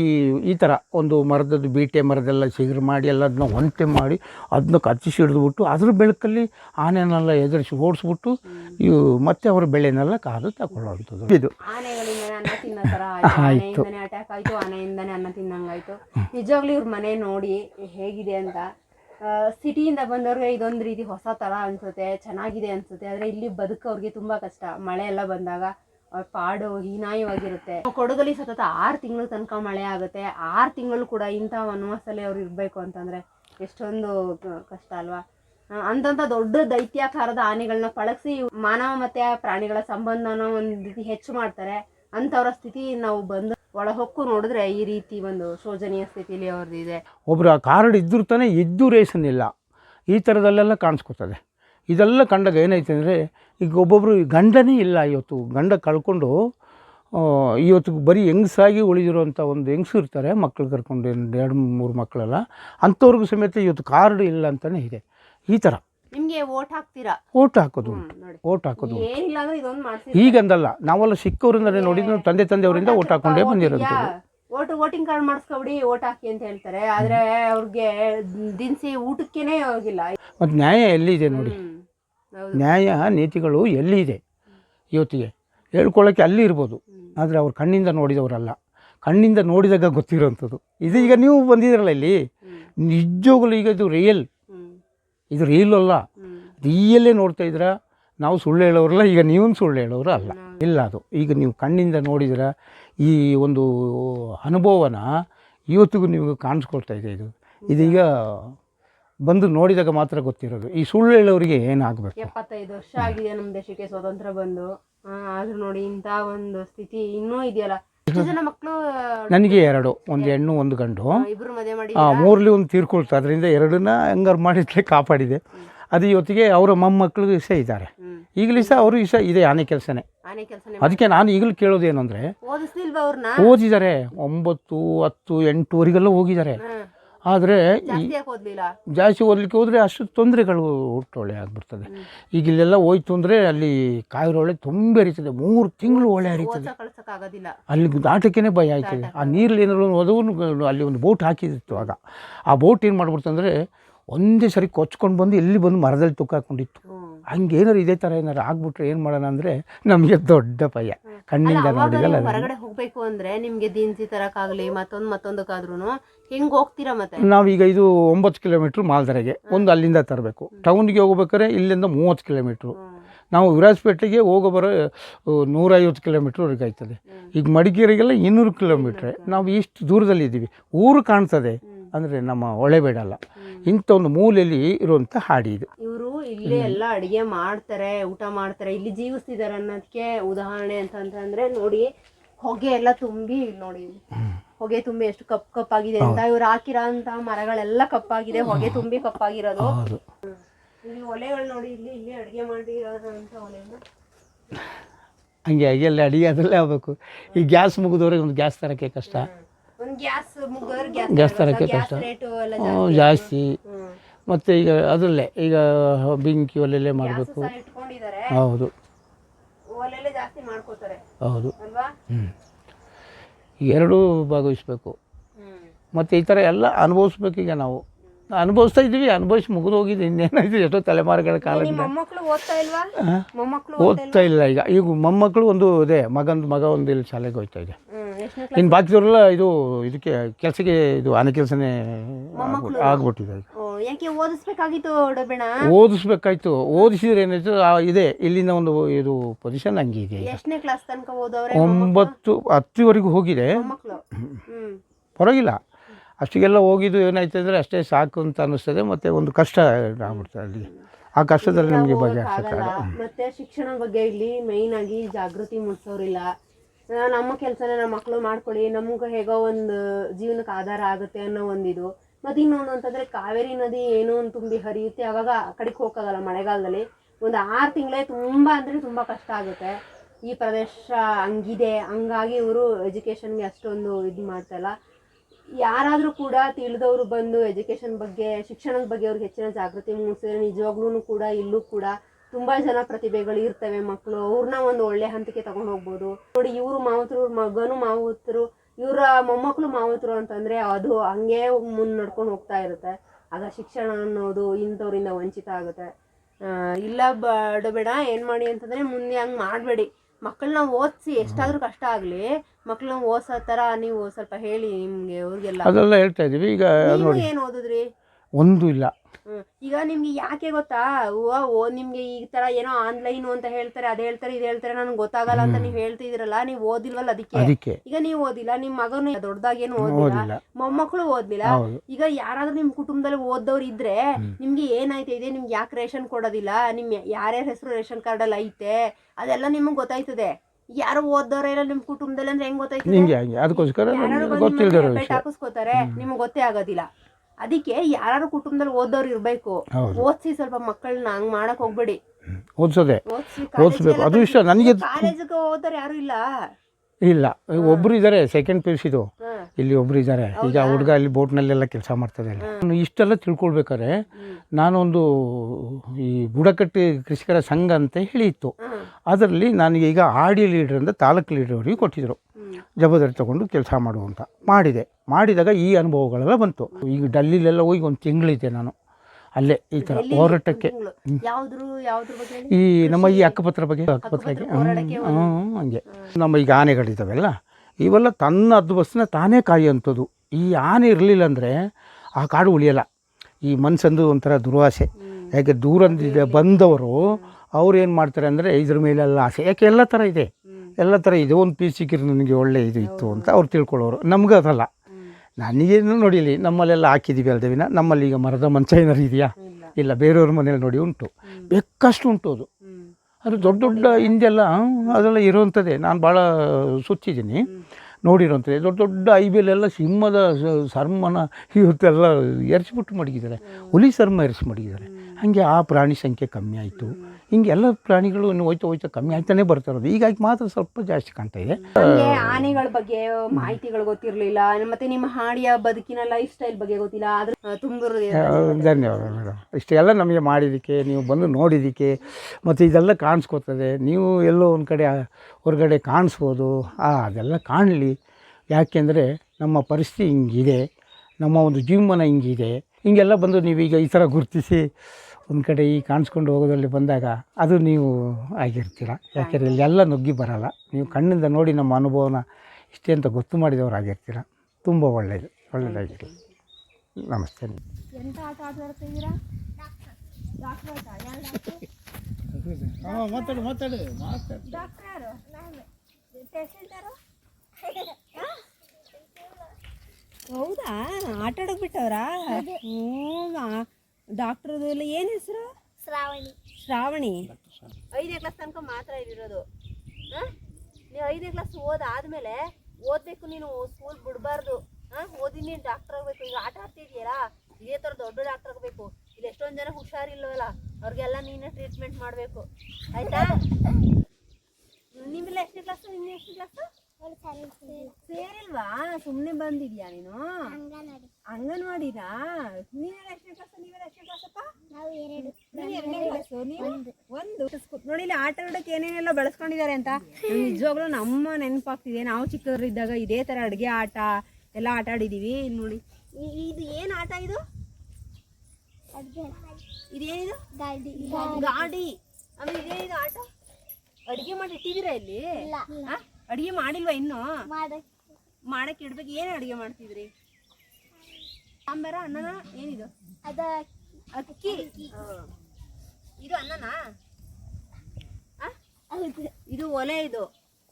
[SPEAKER 1] ಈ ಥರ ಒಂದು ಮರದದ್ದು ಬೀಟೆ ಮರದೆಲ್ಲ ಸಿಗರು ಮಾಡಿ ಎಲ್ಲ ಅದನ್ನ ಒಂಟೆ ಮಾಡಿ ಅದನ್ನ ಕಚ್ಚಿಸಿ ಹಿಡಿದ್ಬಿಟ್ಟು ಅದ್ರ ಬೆಳಕಲ್ಲಿ ಆನೆನೆಲ್ಲ ಎದುರಿಸಿ ಓಡಿಸ್ಬಿಟ್ಟು ಇವು ಮತ್ತೆ ಅವ್ರ ಬೆಳೆನೆಲ್ಲ ಕಾದು ತಗೊಳ್ಳೋವಂಥದ್ದು ಇದು.
[SPEAKER 2] ಆಯಿತು. ನಿಜವಾಗ್ಲೂ ಇವ್ರ ಮನೆ ನೋಡಿ ಹೇಗಿದೆ ಅಂತ ಸಿಟಿಯಿಂದ ಬಂದವ್ರಿಗೆ ಇದೊಂದು ರೀತಿ ಹೊಸ ಥರ ಅನ್ಸುತ್ತೆ, ಚೆನ್ನಾಗಿದೆ ಅನ್ಸುತ್ತೆ. ಆದರೆ ಇಲ್ಲಿ ಬದುಕೋರಿಗೆ ತುಂಬಾ ಕಷ್ಟ. ಮಳೆ ಎಲ್ಲ ಬಂದಾಗ ಅವ್ರ ಪಾಡು ಹೀನಾಯವಾಗಿರುತ್ತೆ. ಕೊಡಗಲ್ಲಿ ಸತತ ಆರು ತಿಂಗಳ ತನಕ ಮಳೆ ಆಗುತ್ತೆ. ಆರು ತಿಂಗಳು ಕೂಡ ಇಂಥ ವನವಾಸಲ್ಲಿ ಅವ್ರು ಇರಬೇಕು ಅಂತಂದ್ರೆ ಎಷ್ಟೊಂದು ಕಷ್ಟ ಅಲ್ವಾ? ಅಂತಂಥ ದೊಡ್ಡ ದೈತ್ಯಾಕಾರದ ಆನೆಗಳನ್ನ ಪಳಗಿಸಿ ಮಾನವ ಮತ್ತು ಪ್ರಾಣಿಗಳ ಸಂಬಂಧನ ಒಂದು ರೀತಿ ಹೆಚ್ಚು ಮಾಡ್ತಾರೆ. ಅಂಥವ್ರ ಸ್ಥಿತಿ ನಾವು ಬಂದು ಒಳ ಹೊಕ್ಕು ನೋಡಿದ್ರೆ ಈ ರೀತಿ ಒಂದು ಶೋಚನೀಯ ಸ್ಥಿತಿಯಲ್ಲಿ ಅವ್ರದ್ದು ಇದೆ
[SPEAKER 1] ಒಬ್ಬರು ಆ ಕಾರ್ಡ್ ಇದ್ದರೂ ತಾನೇ ಇದ್ದು ಇಲ್ಲ. ಈ ಥರದಲ್ಲೆಲ್ಲ ಕಾಣಿಸ್ಕೊತದೆ. ಇದೆಲ್ಲ ಕಂಡಾಗ ಏನಾಯ್ತು ಅಂದರೆ, ಈಗ ಒಬ್ಬೊಬ್ಬರು ಗಂಡನೇ ಇಲ್ಲ ಇವತ್ತು. ಗಂಡ ಕಳ್ಕೊಂಡು ಇವತ್ತು ಬರೀ ಹೆಂಗಸಾಗಿ ಉಳಿದಿರುವಂಥ ಒಂದು ಹೆಂಗಸು ಇರ್ತಾರೆ ಮಕ್ಕಳು ಕರ್ಕೊಂಡು, ಎರಡು, ಮೂರು ಮಕ್ಕಳೆಲ್ಲ. ಅಂಥವ್ರಿಗೂ ಸಮೇತ ಇವತ್ತು ಕಾರ್ಡ್ ಇಲ್ಲ ಅಂತಲೇ ಇದೆ. ಈ ಥರ.
[SPEAKER 2] ನಿಮ್ಗೆ ಓಟ್ ಹಾಕ್ತೀರಾ?
[SPEAKER 1] ಓಟ್ ಹಾಕೋದು. ಓಟ್ ಹಾಕೋದು.
[SPEAKER 2] ಏನಿಲ್ಲ ಅಂದ್ರೆ ಇದೊಂದು ಮಾಡ್ಸಿ
[SPEAKER 1] ಈಗಂದಲ್ಲ ನಾವೆಲ್ಲ ಸಿಕ್ಕವರಿಂದ ನೋಡಿದ್ರು ತಂದೆ ತಂದೆಯವರಿಂದ ಓಟ್ ಹಾಕೊಂಡೇ ಬಂದಿರೋದು.
[SPEAKER 2] ಓಟ್ ವೋಟಿಂಗ್ ಕಾರ್ಡ್ ಮಾಡಿಸ್ಕೊಬಿಡಿ ಓಟ್ ಹಾಕಿ ಅಂತ ಹೇಳ್ತಾರೆ. ಆದ್ರೆ ಅವ್ರಿಗೆ ದಿನಸಿ ಊಟಕ್ಕೇನೆ ಹೋಗಿಲ್ಲ
[SPEAKER 1] ಮತ್ತು ನ್ಯಾಯ ಎಲ್ಲಿದೆ ನೋಡಿ?
[SPEAKER 2] ಹೌದು.
[SPEAKER 1] ನ್ಯಾಯ ನೀತಿಗಳು ಎಲ್ಲಿದೆ? ಇವತ್ತಿಗೆ. ಹೇಳ್ಕೊಳ್ಳೋಕ್ಕೆ ಅಲ್ಲಿ ಇರ್ಬೋದು. ಆದರೆ ಅವ್ರು ಕಣ್ಣಿಂದ ನೋಡಿದವರಲ್ಲ. ಕಣ್ಣಿಂದ ನೋಡಿದಾಗ ಗೊತ್ತಿರೋವಂಥದ್ದು ಇದು ಈಗ ನೀವು ಬಂದಿದ್ದೀರಲ್ಲ ಇಲ್ಲಿ? ನಿಜವಾಗ್ಲೂ ಈಗ ಇದು ರಿಯಲ್ ಇದು ರೀಲ್ ಅಲ್ಲ. ರೀಯಲ್ಲೇ ನೋಡ್ತಾ ಇದ್ರ ನಾವು ಸುಳ್ಳು ಹೇಳೋರಲ್ಲ ಈಗ ನೀವು ಸುಳ್ಳು ಹೇಳೋರು ಅಲ್ಲ. ಇಲ್ಲ ಅದು. ಈಗ ನೀವು ಕಣ್ಣಿಂದ ನೋಡಿದ್ರೆ ಈ ಒಂದು ಅನುಭವನ ಇವತ್ತಿಗೂ ನಿಮಗೆ ಕಾಣಿಸ್ಕೊಳ್ತಾ ಇದೆ ಇದು. ಇದೀಗ ಬಂದು ನೋಡಿದಾಗ ಮಾತ್ರ ಗೊತ್ತಿರೋದು. ಈ ಸುಳ್ಳು ಹೇಳೋರಿಗೆ ಏನಾಗಬೇಕು?
[SPEAKER 2] ಎಪ್ಪತ್ತೈದು ವರ್ಷ ಆಗಿದೆ ನಮ್ಮ ದೇಶಕ್ಕೆ ಸ್ವಾತಂತ್ರ್ಯ ಬಂದು. ಆದರೂ ನೋಡಿ ಇಂಥ ಒಂದು ಸ್ಥಿತಿ ಇನ್ನೂ ಇದೆಯಲ್ಲ. ಎಷ್ಟು ಜನ ಮಕ್ಕಳು
[SPEAKER 1] ನನಗೆ ಎರಡು ಒಂದು ಹೆಣ್ಣು ಒಂದು ಗಂಡು.
[SPEAKER 2] ಇಬ್ರು ಮದುವೆ ಮಾಡಿ
[SPEAKER 1] ಆ ಮೂರಲಿ ಒಂದು ತೀರ್ಕೊಳ್ತು. ಅದರಿಂದ ಎರಡನ್ನ ಹೆಂಗಾರು ಮಾಡಿದ್ರೆ ಕಾಪಾಡಿದೆ. ಅದು ಇವತ್ತಿಗೆ ಅವರ ಮೊಮ್ಮಕ್ಳು ಇಷ್ಟ ಇದ್ದಾರೆ. ಈಗಲೂ ಸಹ ಅವರು ಇಷ್ಟ ಇದೆ ಆನೆ ಕೆಲಸನೇ. ಅದಕ್ಕೆ ನಾನು ಈಗಲೂ ಕೇಳೋದೇನು ಅಂದರೆ
[SPEAKER 2] ಓದಿಸ್ಲಿಲ್ವಾ ಅವ್ರನ್ನ
[SPEAKER 1] ಓದಿದ್ದಾರೆ. ಒಂಬತ್ತು ಹತ್ತು ಎಂಟುವರೆಗೆಲ್ಲ ಹೋಗಿದ್ದಾರೆ. ಆದರೆ
[SPEAKER 2] ಜಾಸ್ತಿ
[SPEAKER 1] ಓದಲಿಕ್ಕೆ ಹೋದರೆ ಅಷ್ಟು ತೊಂದರೆಗಳು ಹುಟ್ಟೊಳೆ ಆಗಿಬಿಡ್ತದೆ. ಈಗ ಇಲ್ಲೆಲ್ಲ ಹೋಯ್ತು ಅಂದರೆ ಅಲ್ಲಿ ಕಾಯಿರೊಳೆ ತುಂಬ ಹರಿತದೆ. ಮೂರು ತಿಂಗಳು ಒಳ್ಳೆ ಹರಿತದೆ. ಅಲ್ಲಿ ದಾಟಕ್ಕೇ ಭಯ ಆಯ್ತದೆ. ಆ ನೀರಲ್ಲಿ ಏನಾದ್ರು ಒಂದು ಅಲ್ಲಿ ಒಂದು ಬೋಟ್ ಹಾಕಿದಿತ್ತು ಆಗ. ಆ ಬೋಟ್ ಏನು ಮಾಡ್ಬಿಡ್ತಂದ್ರೆ ಒಂದೇ ಸರಿ ಕೊಚ್ಕೊಂಡು ಬಂದು ಇಲ್ಲಿ ಬಂದು ಮರದಲ್ಲಿ ತುಕ್ಕಾಕೊಂಡಿತ್ತು. ಹಂಗೇನಾರು ಇದೇ ಥರ ಏನಾರು ಆಗ್ಬಿಟ್ರೆ ಏನು ಮಾಡೋಣ ಅಂದರೆ ನಮಗೆ ದೊಡ್ಡ ಭಯ. ಕಣ್ಣಿಂದ ನೋಡಿದಲ್ಲ
[SPEAKER 2] ಹೊರಗಡೆ ಹೋಗಬೇಕು ಅಂದರೆ ನಿಮಗೆ ದಿನಸಿ ತರೋಕ್ಕಾಗಲಿ ಮತ್ತೊಂದು ಮತ್ತೊಂದಕ್ಕಾದ್ರೂ ಹೆಂಗೆ ಹೋಗ್ತೀರಾ ಮತ್ತೆ?
[SPEAKER 1] ನಾವೀಗ ಇದು ಒಂಬತ್ತು ಕಿಲೋಮೀಟ್ರ್ ಮಾಲ್ದರೆಗೆ. ಒಂದು ಅಲ್ಲಿಂದ ತರಬೇಕು. ಟೌನ್ಗೆ ಹೋಗ್ಬೇಕಾದ್ರೆ ಇಲ್ಲಿಂದ ಮೂವತ್ತು ಕಿಲೋಮೀಟ್ರು. ನಾವು ವಿರಾಜಪೇಟೆಗೆ ಹೋಗೋ ಬರೋ ನೂರೈವತ್ತು ಕಿಲೋಮೀಟ್ರ್ವರೆಗೆ ಆಯ್ತದೆ. ಈಗ ಮಡಿಕೇರಿಗೆಲ್ಲ ಇನ್ನೂರು ಕಿಲೋಮೀಟ್ರೆ. ನಾವು ಇಷ್ಟು ದೂರದಲ್ಲಿ ಇದ್ದೀವಿ ಊರು ಕಾಣ್ತದೆ. ಅಂದರೆ ನಮ್ಮ ಒಳೆಬೇಡಲ್ಲ ಇಂಥ ಒಂದು ಮೂಲೆಯಲ್ಲಿ ಇರುವಂಥ ಹಾಡಿ ಇದು.
[SPEAKER 2] ಇವರು ಇಲ್ಲಿ ಎಲ್ಲ ಅಡಿಗೆ ಮಾಡ್ತಾರೆ ಊಟ ಮಾಡ್ತಾರೆ ಇಲ್ಲಿ ಜೀವಿಸ್ತಿದ್ದಾರೆ ಅನ್ನೋದಕ್ಕೆ ಉದಾಹರಣೆ ಅಂತ ಅಂತಂದ್ರೆ ನೋಡಿ ಹೊಗೆ ಎಲ್ಲ ತುಂಬಿ ನೋಡಿ. ಹೊಗೆ ತುಂಬಿ ಎಷ್ಟು ಕಪ್ ಕಪ್ಪಾಗಿದೆ ಅಂತ. ಇವ್ರು ಹಾಕಿರೋ ಅಂತ ಮರಗಳೆಲ್ಲ ಕಪ್ಪಾಗಿದೆ ಹೊಗೆ ತುಂಬಿ ಕಪ್ಪಾಗಿರೋದು. ಇಲ್ಲಿ ಒಲೆಗಳು ನೋಡಿ ಇಲ್ಲಿ ಇಲ್ಲಿ ಅಡಿಗೆ ಮಾಡಿರೋದಂತ ಒಲೆಗಳು.
[SPEAKER 1] ಹಂಗೆ ಎಲ್ಲ ಅಡಿಗೆ ಅದರಲ್ಲೇ ಆಗಬೇಕು. ಈ ಗ್ಯಾಸ್ ಮುಗಿದವ್ರಿಗೆ ಒಂದು ಗ್ಯಾಸ್ ತರೋಕ್ಕೆ ಕಷ್ಟ.
[SPEAKER 2] ಗ್ಯಾಸ್
[SPEAKER 1] ತರೋಕ್ಕೆ ಕಷ್ಟ. ಜಾಸ್ತಿ. ಮತ್ತು ಈಗ ಅದರಲ್ಲೇ ಈಗ ಬೆಂಕಿ ಒಲೆಯಲ್ಲೇ ಮಾಡಬೇಕು. ಹೌದು. ಹೌದು. ಎರಡೂ ಭಾಗವಹಿಸ್ಬೇಕು. ಮತ್ತು ಈ ಥರ ಎಲ್ಲ ಅನುಭವಿಸ್ಬೇಕೀಗ ನಾವು. ಅನುಭವಿಸ್ತಾ ಇದ್ದೀವಿ ಅನುಭವಿಸಿ ಮುಗಿದೋಗಿದೆ ಇನ್ನೇನಾಯ್ತು ಎಷ್ಟೋ ತಲೆಮಾರುಗಳ
[SPEAKER 2] ಕಾಲ
[SPEAKER 1] ಕಾಲದಿಂದ.
[SPEAKER 2] ಓದ್ತಾ
[SPEAKER 1] ಇಲ್ಲ ಈಗ. ಈಗ ಮೊಮ್ಮಕ್ಕಳು ಒಂದು ಇದೆ ಮಗಂದು ಮಗ ಒಂದು ಇಲ್ಲಿ ಶಾಲೆಗೆ ಹೋಗ್ತಾ ಇದೆ.
[SPEAKER 2] ಇನ್ನು ಬಾಕಿ
[SPEAKER 1] ಇನ್ನು ಬಾಕಿದವರೆಲ್ಲ ಇದು ಇದಕ್ಕೆ ಕೆಲಸಕ್ಕೆ ಇದು ಆನೆ ಕೆಲಸನೇ ಆಗ್ಬಿಟ್ಟಿದೆ ಈಗ. ಓದಿಸ್ಬೇಕಾಯ್ತು. ಓದಿಸಿದ್ರೆ ಏನಾಯ್ತು ಇದೆ ಇಲ್ಲಿನ ಒಂದು ಇದು ಪೊಸಿಷನ್ ಹಂಗೆ ಇದೆ ಒಂಬತ್ತು ಹತ್ತುವರೆಗೂ ಹೋಗಿದೆ. ಪರವಾಗಿಲ್ಲ. ಅಷ್ಟಿಗೆಲ್ಲ ಹೋಗಿದ್ದು ಏನಾಯ್ತು ಅಂದರೆ ಅಷ್ಟೇ ಸಾಕು ಅಂತ ಅನ್ನಿಸ್ತದೆ ಮತ್ತು ಒಂದು ಕಷ್ಟ ಆಗ್ಬಿಡ್ತದೆ ಅಲ್ಲಿ. ಆ ಕಷ್ಟದಲ್ಲಿ ನಮಗೆ ಬಗೆಹರಿಸೋಕ್ಕಾಗಲ್ಲ
[SPEAKER 2] ಮತ್ತೆ ಶಿಕ್ಷಣ ಬಗ್ಗೆ ಇಲ್ಲಿ ಮೈನ್ ಆಗಿ ಜಾಗೃತಿ ಮೂಡಿಸೋರಿಲ್ಲ. ನಮ್ಮ ಕೆಲಸನ ನಮ್ಮ ಮಕ್ಕಳು ಮಾಡ್ಕೊಳ್ಳಿ ನಮಗೆ ಹೇಗೋ ಒಂದು ಜೀವನಕ್ಕೆ ಆಧಾರ ಆಗುತ್ತೆ ಅನ್ನೋ ಒಂದಿದು ಮತ್ತೆ ಇನ್ನೊಂದು ಅಂತಂದ್ರೆ ಕಾವೇರಿ ನದಿ ಏನೋ ಒಂದು ತುಂಬಿ ಹರಿಯುತ್ತೆ ಅವಾಗ ಆ ಕಡೆಗೆ ಹೋಗೋಕ್ಕಾಗಲ್ಲ ಮಳೆಗಾಲದಲ್ಲಿ. ಒಂದು ಆರು ತಿಂಗಳೇ ತುಂಬಾ ಅಂದ್ರೆ ತುಂಬಾ ಕಷ್ಟ ಆಗುತ್ತೆ. ಈ ಪ್ರದೇಶ ಹಂಗಿದೆ ಹಂಗಾಗಿ ಇವರು ಎಜುಕೇಷನ್ಗೆ ಅಷ್ಟೊಂದು ಇದು ಮಾಡ್ತಾ ಇಲ್ಲ. ಯಾರಾದರೂ ಕೂಡ ತಿಳಿದವರು ಬಂದು ಎಜುಕೇಷನ್ ಬಗ್ಗೆ, ಶಿಕ್ಷಣದ ಬಗ್ಗೆ ಅವ್ರಿಗೆ ಹೆಚ್ಚಿನ ಜಾಗೃತಿ ಮೂಡಿಸಿದ್ರೆ ನಿಜವಾಗ್ಲೂ ಕೂಡ ಇಲ್ಲೂ ಕೂಡ ತುಂಬ ಜನ ಪ್ರತಿಭೆಗಳು ಇರ್ತವೆ ಮಕ್ಕಳು ಅವ್ರನ್ನ ಒಂದು ಒಳ್ಳೆ ಹಂತಕ್ಕೆ ತಗೊಂಡು ಹೋಗ್ಬೋದು. ನೋಡಿ, ಇವರು ಮಾವುತರು, ಮಗನು ಮಾವುತರು, ಇವರ ಮೊಮ್ಮಕ್ಕಳು ಮಾವತರು ಅಂತಂದರೆ ಅದು ಹಂಗೆ ಮುನ್ ನಡ್ಕೊಂಡು ಹೋಗ್ತಾ ಇರುತ್ತೆ. ಆಗ ಶಿಕ್ಷಣ ಅನ್ನೋದು ಇಂಥವ್ರಿಂದ ವಂಚಿತ ಆಗುತ್ತೆ. ಇಲ್ಲ ಬಡಬೇಡ ಏನು ಮಾಡಿ ಅಂತಂದರೆ ಮುಂದೆ ಹಂಗೆ ಮಾಡಬೇಡಿ. ಮಕ್ಕಳನ್ನ ಓದಿಸಿ ಎಷ್ಟಾದರೂ ಕಷ್ಟ ಆಗಲಿ ಮಕ್ಕಳನ್ನ ಓದಿಸೋ ಥರ ನೀವು ಸ್ವಲ್ಪ ಹೇಳಿ ನಿಮಗೆ ಅವ್ರಿಗೆಲ್ಲ.
[SPEAKER 1] ಅದೆಲ್ಲ ಹೇಳ್ತಾ ಇದ್ದೀವಿ ಈಗ
[SPEAKER 2] ನೋಡಿ ಏನು ಓದಿದ್ರಿ?
[SPEAKER 1] ಒಂದು ಇಲ್ಲ.
[SPEAKER 2] ಈಗ ನಿಮ್ಗೆ ಯಾಕೆ ಗೊತ್ತಾ? ಓ ಓ ನಿಮ್ಗೆ ಈ ತರ ಏನೋ ಆನ್ಲೈನ್ ಅಂತ ಹೇಳ್ತಾರೆ ಅದ್ ಹೇಳ್ತಾರೆ ಇದು ಹೇಳ್ತಾರೆ ನನ್ಗೆ ಗೊತ್ತಾಗಲ್ಲ ಅಂತ ನೀವು ಹೇಳ್ತಿದಿರಲ್ಲ ನೀವು ಓದಿಲ್ವಲ್ಲ ಅದಕ್ಕೆ? ಈಗ ನೀವು ಓದಿಲ್ಲ ನಿಮ್ ಮಗನು ದೊಡ್ಡದಾಗೇನು ಓದಿಲ್ಲ
[SPEAKER 1] ಓದಿಲ್ಲ.
[SPEAKER 2] ಮೊಮ್ಮಕ್ಕಳು ಓದ್ಲಿಲ್ಲ. ಈಗ ಯಾರಾದ್ರೂ ನಿಮ್ ಕುಟುಂಬದಲ್ಲಿ ಓದವ್ರು ಇದ್ರೆ ನಿಮ್ಗೆ ಏನಾಯ್ತಾ? ಇದೆ ನಿಮ್ಗೆ ಯಾಕೆ ರೇಷನ್ ಕೊಡೋದಿಲ್ಲ? ನಿಮ್ ಯಾರ್ಯಾರ ಹೆಸರು ರೇಷನ್ ಕಾರ್ಡ್ ಅಲ್ಲಿ ಐತೆ? ಅದೆಲ್ಲ ನಿಮ್ಗೆ ಗೊತ್ತಾಯ್ತದೆ. ಯಾರು ಓದೋರೆಲ್ಲ ನಿಮ್ ಕುಟುಂಬದಲ್ಲಿ ಅಂದ್ರೆ ಹೆಂಗ್ ಗೊತ್ತಾಯ್ತದೆ?
[SPEAKER 1] ಅದಕ್ಕೋಸ್ಕರ
[SPEAKER 2] ಹಾಕಿಸ್ಕೋತಾರೆ ನಿಮ್ಗೆ ಗೊತ್ತೇ ಆಗೋದಿಲ್ಲ. ಅದಕ್ಕೆ ಯಾರು ಕುಟುಂಬದಲ್ಲಿ ಓದೋರು ಇರ್ಬೇಕು. ಓದಿಸಿ ಸ್ವಲ್ಪ ಮಕ್ಕಳನ್ನ ಹಂಗ್ ಮಾಡಕ್ ಹೋಗ್ಬೇಡಿ.
[SPEAKER 1] ಓದಿಸೋದೆ.
[SPEAKER 2] ಓದಿಸಿ
[SPEAKER 1] ಓದಿಸ್ಬೇಕು. ಅದು ಇಷ್ಟ. ನನಗೆ
[SPEAKER 2] ಕಾಲೇಜಿಗೆ ಓದೋರು ಯಾರು ಇಲ್ಲ.
[SPEAKER 1] ಇಲ್ಲ ಒಬ್ಬರು ಇದ್ದಾರೆ ಸೆಕೆಂಡ್ ಪಿ ಯು
[SPEAKER 2] ಹ.
[SPEAKER 1] ಇಲ್ಲಿ ಒಬ್ರು ಇದ್ದಾರೆ ಈಗ ಹುಡುಗ ಅಲ್ಲಿ ಬೋಟ್ನಲ್ಲೆಲ್ಲ ಕೆಲಸ ಮಾಡ್ತಾರೆ ನಾನು ಇಷ್ಟೆಲ್ಲ ತಿಳ್ಕೊಳ್ಬೇಕಾದ್ರೆ ನಾನೊಂದು ಈ ಬುಡಕಟ್ಟು ಕೃಷಿಕರ ಸಂಘ ಅಂತ
[SPEAKER 2] ಹೇಳಿತ್ತು.
[SPEAKER 1] ಅದರಲ್ಲಿ ನನಗೆ ಈಗ ಆಡಿ ಲೀಡರ್ ಅಂತ ತಾಲೂಕು ಲೀಡರ್ ಅವರಿಗೆ ಕೊಟ್ಟಿದ್ದರು. ಜವಾಬ್ದಾರಿ ತಗೊಂಡು ಕೆಲಸ ಮಾಡುವಂತ ಮಾಡಿದೆ. ಮಾಡಿದಾಗ ಈ ಅನುಭವಗಳೆಲ್ಲ ಬಂತು. ಈಗ ಡಲ್ಲಿಲೆಲ್ಲ ಹೋಗಿ ಒಂದು ತಿಂಗಳಿದ್ದೆ ನಾನು. ಅಲ್ಲೇ ಈ ಥರ ಹೋರಾಟಕ್ಕೆ. ಈ ನಮ್ಮ ಈ ಅಕ್ಕಪತ್ರ ಬಗ್ಗೆ ಅಕ್ಕಪತ್ರಕ್ಕೆ ಹ್ಞೂ ಹಂಗೆ. ನಮ್ಮ ಈಗ ಆನೆಗಳಿದ್ದಾವೆಲ್ಲ ಇವೆಲ್ಲ ತನ್ನ ಅದ್ವಸ್ತನ ತಾನೇ ಕಾಯುವಂಥದ್ದು. ಈ ಆನೆ ಇರಲಿಲ್ಲ ಅಂದರೆ ಆ ಕಾಡು ಉಳಿಯಲ್ಲ. ಈ ಮನ್ಸಂದು ಒಂಥರ ದುರ್ವಾಸೆ. ಯಾಕೆ ದೂರದಿಂದ ಬಂದವರು ಅವ್ರು ಏನು ಮಾಡ್ತಾರೆ ಅಂದರೆ ಇದ್ರ ಮೇಲೆಲ್ಲ ಆಸೆ. ಯಾಕೆ ಎಲ್ಲ ಥರ ಇದೆ? ಎಲ್ಲ ಥರ ಇದೆ. ಒಂದು ಪೀಸ್ ಸಿಕ್ಕಿದ್ರೆ ನನಗೆ ಒಳ್ಳೆ ಇದು ಇತ್ತು ಅಂತ ಅವ್ರು ತಿಳ್ಕೊಳ್ಳೋರು. ನಮ್ಗೆ ಅದಲ್ಲ. ನನಗೇನು ನೋಡಿಲಿ ನಮ್ಮಲ್ಲೆಲ್ಲ ಹಾಕಿದ್ದೀವಿ ಅಲ್ದೇವಿನ ನಮ್ಮಲ್ಲಿ ಈಗ ಮರದ ಮಂಚ ಏನಾರು ಇದೆಯಾ?
[SPEAKER 2] ಇಲ್ಲ.
[SPEAKER 1] ಬೇರೆಯವ್ರ ಮನೇಲಿ ನೋಡಿ ಉಂಟು. ಬೇಕಷ್ಟು ಉಂಟು ಅದು. ಅದು ದೊಡ್ಡ ದೊಡ್ಡ ಹಿಂದೆಲ್ಲ ಅದೆಲ್ಲ ಇರುವಂಥದ್ದೇ. ನಾನು ಭಾಳ ಸುತ್ತಿದ್ದೀನಿ. ನೋಡಿರೋಂಥದ್ದು ದೊಡ್ಡ ದೊಡ್ಡ ಐಬಿಲೆಲ್ಲ ಸಿಂಹದ ಶರ್ಮನ ಸರ್ಮನ ಇವತ್ತೆಲ್ಲ ಎರಚಿಬಿಟ್ಟು ಮಡಗಿದ್ದಾರೆ. ಹುಲಿ ಸರ್ಮ ಎರಚಿ ಮಡಗಿದ್ದಾರೆ. ಹಾಗೆ ಆ ಪ್ರಾಣಿ ಸಂಖ್ಯೆ ಕಮ್ಮಿ ಆಯಿತು. ಹಿಂಗೆ ಎಲ್ಲ ಪ್ರಾಣಿಗಳು ಇನ್ನು ಹೋಯ್ತಾ ಹೋಯ್ತಾ ಕಮ್ಮಿ ಆಗ್ತಾನೆ ಬರ್ತಾ ಇರೋದು. ಹೀಗಾಗಿ ಮಾತ್ರ ಸ್ವಲ್ಪ ಜಾಸ್ತಿ ಕಾಣ್ತಾ ಇದೆ.
[SPEAKER 2] ನಮ್ಗೆ ಆನೆಗಳ ಬಗ್ಗೆ ಮಾಹಿತಿಗಳು ಗೊತ್ತಿರಲಿಲ್ಲ. ಮತ್ತೆ ನಿಮ್ಮ ಹಾಡಿಯ ಬದುಕಿನ ಲೈಫ್ ಸ್ಟೈಲ್ ಬಗ್ಗೆ ಗೊತ್ತಿಲ್ಲ. ಆದ್ರೆ ತುಂಬ
[SPEAKER 1] ಧನ್ಯವಾದ ಮೇಡಮ್. ಇಷ್ಟೆಲ್ಲ ನಮಗೆ ಮಾಡಿದ್ದಕ್ಕೆ ನೀವು ಬಂದು ನೋಡಿದ್ದಕ್ಕೆ ಮತ್ತು ಇದೆಲ್ಲ ಕಾಣಿಸ್ಕೊತದೆ. ನೀವು ಎಲ್ಲೋ ಒಂದು ಕಡೆ ಹೊರಗಡೆ ಕಾಣಿಸ್ಬೋದು. ಆ ಅದೆಲ್ಲ ಕಾಣಲಿ. ಯಾಕೆಂದರೆ ನಮ್ಮ ಪರಿಸ್ಥಿತಿ ಹಿಂಗಿದೆ. ನಮ್ಮ ಒಂದು ಜೀವಮಾನ ಹಿಂಗಿದೆ. ಹಿಂಗೆಲ್ಲ ಬಂದು ನೀವೀಗ ಈ ಥರ ಗುರುತಿಸಿ ಒಂದು ಕಡೆ ಈ ಕಾಣಿಸ್ಕೊಂಡು ಹೋಗೋದ್ರಲ್ಲಿ ಬಂದಾಗ ಅದು ನೀವು ಆಗಿರ್ತೀರ. ಯಾಕೆಂದರೆ ಇಲ್ಲೆಲ್ಲ ಎಲ್ಲ ನುಗ್ಗಿ ಬರಲ್ಲ. ನೀವು ಕಣ್ಣಿಂದ ನೋಡಿ ನಮ್ಮ ಅನುಭವನ ಇಷ್ಟೇ ಅಂತ ಗೊತ್ತು ಮಾಡಿದವರು ಆಗಿರ್ತೀರ. ತುಂಬ ಒಳ್ಳೆಯದು ಒಳ್ಳೆಯದಾಗಿರಲಿ ನಮಸ್ತೆ.
[SPEAKER 2] ಎಂತ ಆಟ ಆಟ ಆಡ್ತಿದ್ದೀರಾ
[SPEAKER 1] ಮಾತಾಡು ಮಾತಾಡು.
[SPEAKER 2] ಡಾಕ್ಟರ್ ಯಾರು ಪೇಷಂಟ್ ಯಾರು ಹೌದಾ? ಆಟ ಆಡೋಕೆ ಬಿಟ್ಟವ್ರಾ? ಹ್ಞೂ ಡಾಕ್ಟ್ರದು ಎಲ್ಲ ಏನು ಹೆಸರು?
[SPEAKER 3] ಶ್ರಾವಣಿ.
[SPEAKER 2] ಶ್ರಾವಣಿ. ಐದನೇ ಕ್ಲಾಸ್ ತನಕ ಮಾತ್ರ ಇದಿರೋದು ಹಾಂ? ನೀವು ಐದನೇ ಕ್ಲಾಸ್ ಓದಾದ್ಮೇಲೆ ಓದಬೇಕು ನೀನು ಸ್ಕೂಲ್ ಬಿಡಬಾರ್ದು. ಹಾಂ? ಓದಿ ನೀನು ಡಾಕ್ಟರ್ ಆಗಬೇಕು. ಈಗ ಆಟ ಆಡ್ತಿದ್ಯಲ್ಲ ಇದೇ ಥರ ದೊಡ್ಡ ಡಾಕ್ಟರ್ ಆಗಬೇಕು. ಇಲ್ಲಿ ಎಷ್ಟೊಂದು ಜನ ಹುಷಾರಿಲ್ಲವಲ್ಲ ಅವ್ರಿಗೆಲ್ಲ ನೀನೇ ಟ್ರೀಟ್ಮೆಂಟ್ ಮಾಡಬೇಕು. ಆಯ್ತಾ? ನಿಮ್ಮೆಲ್ಲ ಎಷ್ಟನೇ ಕ್ಲಾಸ್ ನಿನ್ನ ಎಷ್ಟನೇ ಕ್ಲಾಸ್ ಸೇರಿಲ್ವಾ? ಸುಮ್ಮನೆ ಬಂದಿದ್ಯಾ ನೀನು?
[SPEAKER 3] ಅಂಗನವಾಡಿ.
[SPEAKER 2] ನೀವೇ ಎಷ್ಟನೇ ಕ್ಲಾಸ್ ನೀವೇ ಎಷ್ಟನೇ ಕ್ಲಾಸಪ್ಪ. ಎರಡನೇ ಕ್ಲಾಸು ನೀವು ಒಂದು. ನೋಡಿ ಇಲ್ಲಿ ಆಟ ಆಡೋಕೆ ಏನೇನೆಲ್ಲ ಬೆಳೆಸ್ಕೊಂಡಿದ್ದಾರೆ ಅಂತ. ನಿಜವಾಗ್ಲೂ ನಮ್ಮ ನೆನಪಾಗ್ತಿದೆ. ನಾವು ಚಿಕ್ಕವರಿದ್ದಾಗ ಇದೇ ತರ ಅಡುಗೆ ಆಟ ಎಲ್ಲ ಆಟ ಆಡಿದೀವಿ. ಇಲ್ಲಿ ನೋಡಿ. ಇದು ಏನು ಆಟ ಇದು?
[SPEAKER 3] ಅಡ್ಗೆ.
[SPEAKER 2] ಇದೇನಿದು?
[SPEAKER 3] ಗಾಡಿ.
[SPEAKER 2] ಗಾಡಿ. ಆಮೇಲೆ ಇದೇನಿದು ಆಟ? ಅಡುಗೆ ಮಾಡಿ ಇಟ್ಟಿದ್ದೀರಾ ಇಲ್ಲಿ? ಅಡುಗೆ ಮಾಡಿಲ್ವಾ ಇನ್ನು?
[SPEAKER 3] ಮಾಡಕ್
[SPEAKER 2] ಮಾಡಕ್ಕೆ ಇಡ್ಬೇಕು. ಏನು ಅಡಿಗೆ ಮಾಡ್ತಿದ್ರಿ? ಸಾಂಬಾರ ಅನ್ನನ ಏನಿದು?
[SPEAKER 3] ಅದ
[SPEAKER 2] ಅಕ್ಕಿ. ಇದು ಅನ್ನನಾ? ಆ? ಇದು ಒಲೆ ಇದು.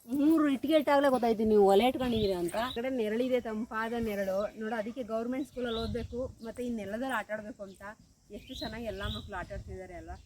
[SPEAKER 2] ಮೂರು ಇಟ್ಟಿಗೆ ಇಟ್ಟಾಗಲೇ ಗೊತ್ತಾಯ್ತು ನೀವು ಒಲೆ ಇಟ್ಕೊಂಡಿದ್ದೀರಿ ಅಂತ. ಆ ಕಡೆ ನೆರಳಿದೆ ತಂಪಾದ ನೆರಳು. ನೋಡು ಅದಕ್ಕೆ ಗೌರ್ಮೆಂಟ್ ಸ್ಕೂಲಲ್ಲಿ ಓದಬೇಕು ಮತ್ತು ಈ ನೆಲದಲ್ಲಿ ಆಟ ಆಡಬೇಕು ಅಂತ. ಎಷ್ಟು ಚೆನ್ನಾಗಿ ಎಲ್ಲ ಮಕ್ಕಳು ಆಟ ಆಡ್ತಿದ್ದಾರೆ ಅಲ್ವಾ?